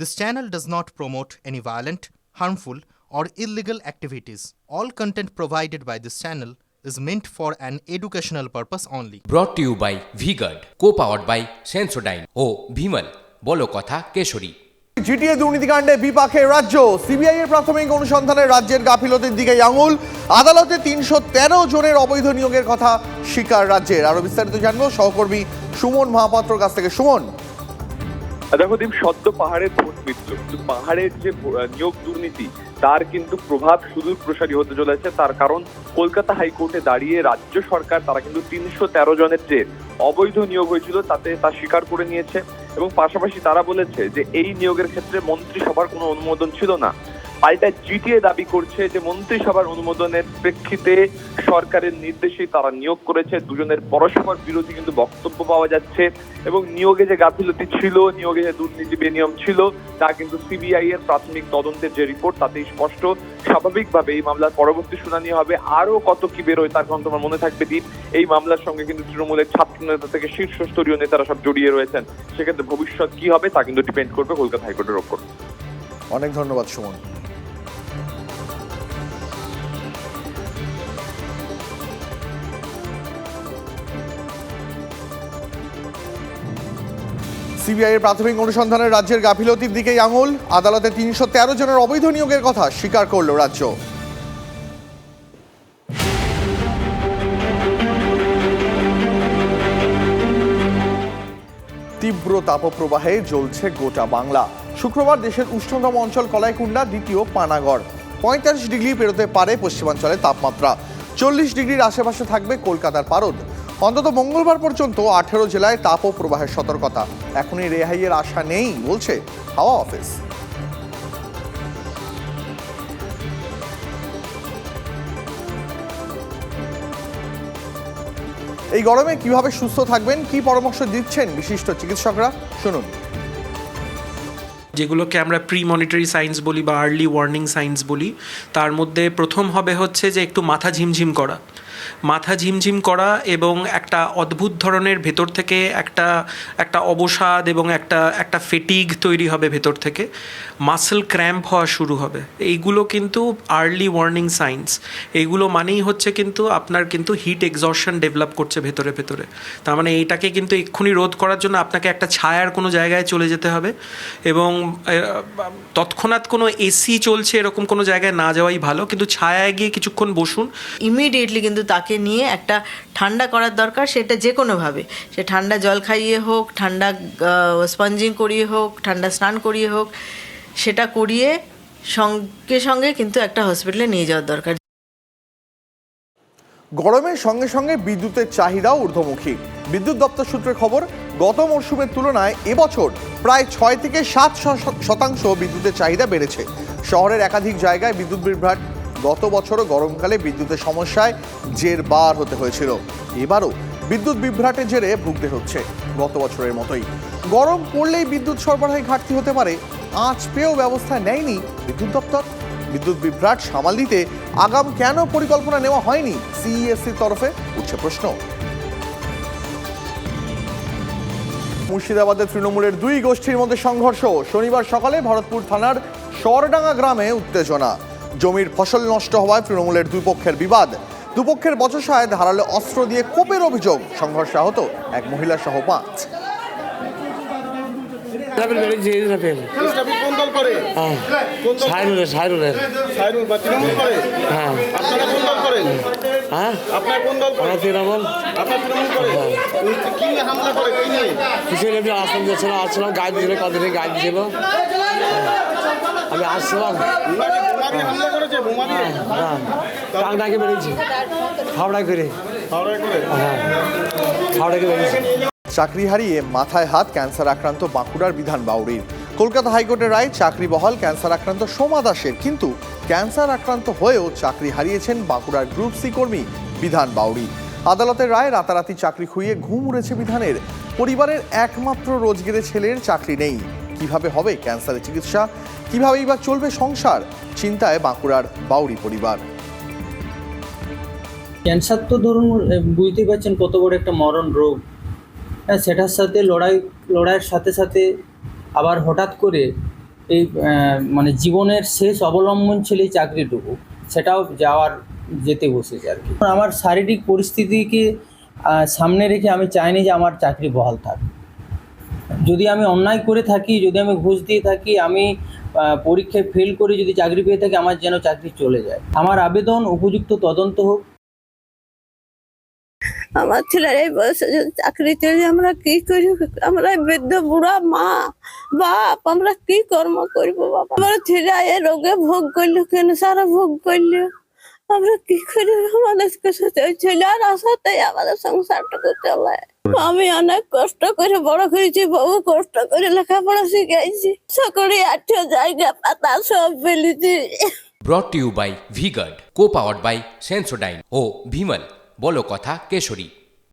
This channel does not promote any violent, harmful, or illegal activities. All content provided by this channel is meant for an educational purpose only. To you by V Guard co powered by Sensodyne ও ভিমল বলো কথা Keshari GTA দুর্নীতিকাণ্ডে বিপাকে রাজ্য। CBI এর প্রাথমিক অনুসন্ধানে রাজ্যের গাফিলতির দিকে আঙুল। আদালতে তিনশো তেরো জনের অবৈধ নিয়োগের কথা স্বীকার রাজ্যের। আরও বিস্তারিত জানব সহকর্মী সুমন মহাপাত্রর কাছ থেকে। সুমন। দেখো দীপ সদ্য পাহাড়ের ভোট মিটল কিন্তু পাহাড়ের যে নিয়োগ দুর্নীতি, তার কিন্তু প্রভাব সুদূর প্রসারী হতে চলেছে। তার কারণ, কলকাতা হাইকোর্টে দাঁড়িয়ে রাজ্য সরকার, তারা কিন্তু তিনশো তেরো জনের যে অবৈধ নিয়োগ হয়েছিল, তাতে তা স্বীকার করে নিয়েছে। এবং পাশাপাশি তারা বলেছে যে, এই নিয়োগের ক্ষেত্রে মন্ত্রিসভার কোনো অনুমোদন ছিল না। পাল্টা জিটিএ দাবি করছে যে মন্ত্রিসভার অনুমোদনের প্রেক্ষিতে সরকারের নির্দেশেই তারা নিয়োগ করেছে। দুজনের পরস্পর বিরোধী কিন্তু বক্তব্য পাওয়া যাচ্ছে এবং নিয়োগে যে গাফিলতি ছিল, নিয়োগে যে দুর্নীতি বেনিয়ম ছিল, তা কিন্তু সিবিআই এর প্রাথমিক তদন্তের যে রিপোর্ট, তাতেই স্পষ্ট। স্বাভাবিকভাবে এই মামলার পরবর্তী শুনানি হবে। আরও কত কি বেরোয় তার কারণ তোমার মনে থাকবে দ্বীপ এই মামলার সঙ্গে কিন্তু তৃণমূলের ছাত্র নেতা থেকে শীর্ষস্তরীয় নেতারা সব জড়িয়ে রয়েছেন। সেক্ষেত্রে ভবিষ্যৎ কি হবে তা কিন্তু ডিপেন্ড করবে কলকাতা হাইকোর্টের ওপর। অনেক ধন্যবাদ, সুমন। সিবিআই এর প্রাথমিক অনুসন্ধানে রাজ্যের গাফিলতির দিকেই আঙুল। আদালতে তিনশো তেরো জনের অবৈধ নিয়োগের কথা স্বীকার করল রাজ্য। তীব্র তাপপ্রবাহে জ্বলছে গোটা বাংলা। শুক্রবার দেশের উষ্ণতম অঞ্চল কলাইকুণ্ডা দ্বিতীয় পানাগড়। পঁয়তাল্লিশ ডিগ্রি পেরোতে পারে পশ্চিমাঞ্চলের তাপমাত্রা। চল্লিশ ডিগ্রির আশেপাশে থাকবে কলকাতার পারদ। অন্তত মঙ্গলবার পর্যন্ত আঠেরো জেলায় তাপপ্রবাহের সতর্কতা। এখনই রেহাইয়ের আশা নেই, বলছে হাওয়া অফিস। এই গরমে কীভাবে সুস্থ থাকবেন, কি পরামর্শ দিচ্ছেন বিশিষ্ট চিকিৎসকরা? শুনুন। যেগুলোকে আমরা প্রি মনিটরি সাইন্স বলি বা আর্লি ওয়ার্নিং সাইন্স বলি, তার মধ্যে প্রথম হবে হচ্ছে যে একটু মাথা ঝিমঝিম করা। মাথা ঝিমঝিম করা এবং একটা অদ্ভুত ধরনের ভেতর থেকে একটা একটা অবসাদ এবং একটা একটা ফেটিগ তৈরি হবে ভেতর থেকে। মাসেল ক্র্যাম্প হওয়া শুরু হবে। এইগুলো কিন্তু আর্লি ওয়ার্নিং সাইন্স এইগুলো মানেই হচ্ছে কিন্তু আপনার কিন্তু হিট এক্সশন ডেভেলপ করছে ভেতরে ভেতরে। তার মানে এইটাকে কিন্তু এক্ষুনি রোধ করার জন্য আপনাকে একটা ছায়ার কোনো জায়গায় চলে যেতে হবে এবং তৎক্ষণাৎ কোনো এসি চলছে এরকম কোনো জায়গায় না যাওয়াই ভালো। কিন্তু ছায়ায় গিয়ে কিছুক্ষণ বসুন। ইমিডিয়েটলি কিন্তু তাকে নিয়ে একটা ঠান্ডা করার দরকার, সেটা যে কোনোভাবে সে ঠান্ডা জল খাইয়ে হোক, ঠান্ডা স্পঞ্জিং করিয়ে হোক, ঠান্ডা স্নান করিয়ে হোক, সেটা করিয়ে সঙ্গে সঙ্গে কিন্তু একটা হসপিটালে নিয়ে যাওয়ার দরকার। গরমের সঙ্গে সঙ্গে বিদ্যুতের চাহিদাও ঊর্ধ্বমুখী। বিদ্যুৎ দপ্তর সূত্রে খবর, গত মরশুমের তুলনায় এবছর প্রায় ছয় থেকে সাত শতাংশ বিদ্যুতের চাহিদা বেড়েছে। শহরের একাধিক জায়গায় বিদ্যুৎ বিভ্রাট গত বছরও গরমকালে বিদ্যুতের সমস্যায় জেরবার হতে হয়েছিল। এবারও বিদ্যুৎ বিভ্রাটের জেরে ভুগতে হচ্ছে গত বছরের মতোই। গরম পড়লেই বিদ্যুৎ সরবরাহে ঘাটতি হতে পারে। আঁচ পেয়েও ব্যবস্থা নেয়নি বিদ্যুৎ দপ্তর। বিদ্যুৎ বিভ্রাট সামাল দিতে আগাম কেন পরিকল্পনা নেওয়া হয়নি সিইএসসির তরফে? উঠছে প্রশ্ন। মুর্শিদাবাদের তৃণমূলের দুই গোষ্ঠীর মধ্যে সংঘর্ষ। শনিবার সকালে ভরতপুর থানার সরডাঙ্গা গ্রামে উত্তেজনা। জমির ফসল নষ্ট হওয়ায় তৃণমূলের দুই পক্ষের বিবাদ। দুপক্ষের বচসায় ধারালো অস্ত্র দিয়ে কোপের অভিযোগ, সংঘর্ষে আহত এক মহিলা সহ পাঁচ। হ্যাঁ। হ্যাঁ। হ্যাঁ আসলাম গাড়ি দিয়েছিল? কতদিন গাড়ি দিয়েছিল আমি হ্যাঁ টাংটাকে বেরিয়েছি হাওড়া করে। হাওড়ায় করে? হ্যাঁ হাওড়াকে বেরিয়েছি চাকরি হারিয়ে মাথায় হাত ক্যান্সার আক্রান্ত বাঁকুড়ার বিধান বাউরির কলকাতা হাইকোর্টের রায় চাকরি বহাল ক্যান্সার আক্রান্ত সোমা দাসের। কিন্তু ক্যান্সার আক্রান্ত হয়েও চাকরি হারিয়েছেন বাঁকুড়ার গ্রুপ সি কর্মী বিধান বাউরি আদালতের রায় রাতারাতি চাকরি খুইয়ে ঘুম উড়েছে বিধানের। পরিবারের একমাত্র রোজগেরে ছেলের চাকরি নেই। কীভাবে হবে ক্যান্সারের চিকিৎসা? কিভাবেই বা চলবে সংসার? চিন্তায় বাঁকুড়ার বাউরি পরিবার। ক্যান্সার তো ধরুন বুঝতেই পারছেন কত বড় একটা মরণ রোগ। হ্যাঁ সেটার সাথে লড়াই, লড়াইয়ের সাথে সাথে আবার হঠাৎ করে এই মানে জীবনের শেষ অবলম্বন ছিল এই চাকরিটুকু, সেটাও যাওয়ার যেতে বসেছে আর কি। আমার শারীরিক পরিস্থিতিকে সামনে রেখে আমি চাইনি যে আমার চাকরি বহাল থাক। যদি আমি অন্যায় করে থাকি, যদি আমি ঘুষ দিয়ে থাকি, আমি পরীক্ষায় ফেল করে, যদি চাকরি পেয়ে থাকি, আমার যেন চাকরি চলে যায়। আমার আবেদন, উপযুক্ত তদন্ত হোক। আমার ছেলের এই বয়সে যদি চাকরি চলে আমরা কি করি? আমরা বৃদ্ধ, বুড়া, মা, বাপ, আমরা কি কর্ম করব, বাবা? আমার ছেলে এ রোগে ভোগ করল কেন? সারা ভোগ করল। আমরা কি করে মানুষকে আর আমাদের চলে। আমি অনেক কষ্ট করে বড় করেছি বহু কষ্ট করে লেখাপড়া শিখাইছি। সকলে আঠ জায়গা, পাতা সব ফেলেছি। Brought you by V Guard co powered by Sensodyne ও ভিমল বলো কথা কেশরী।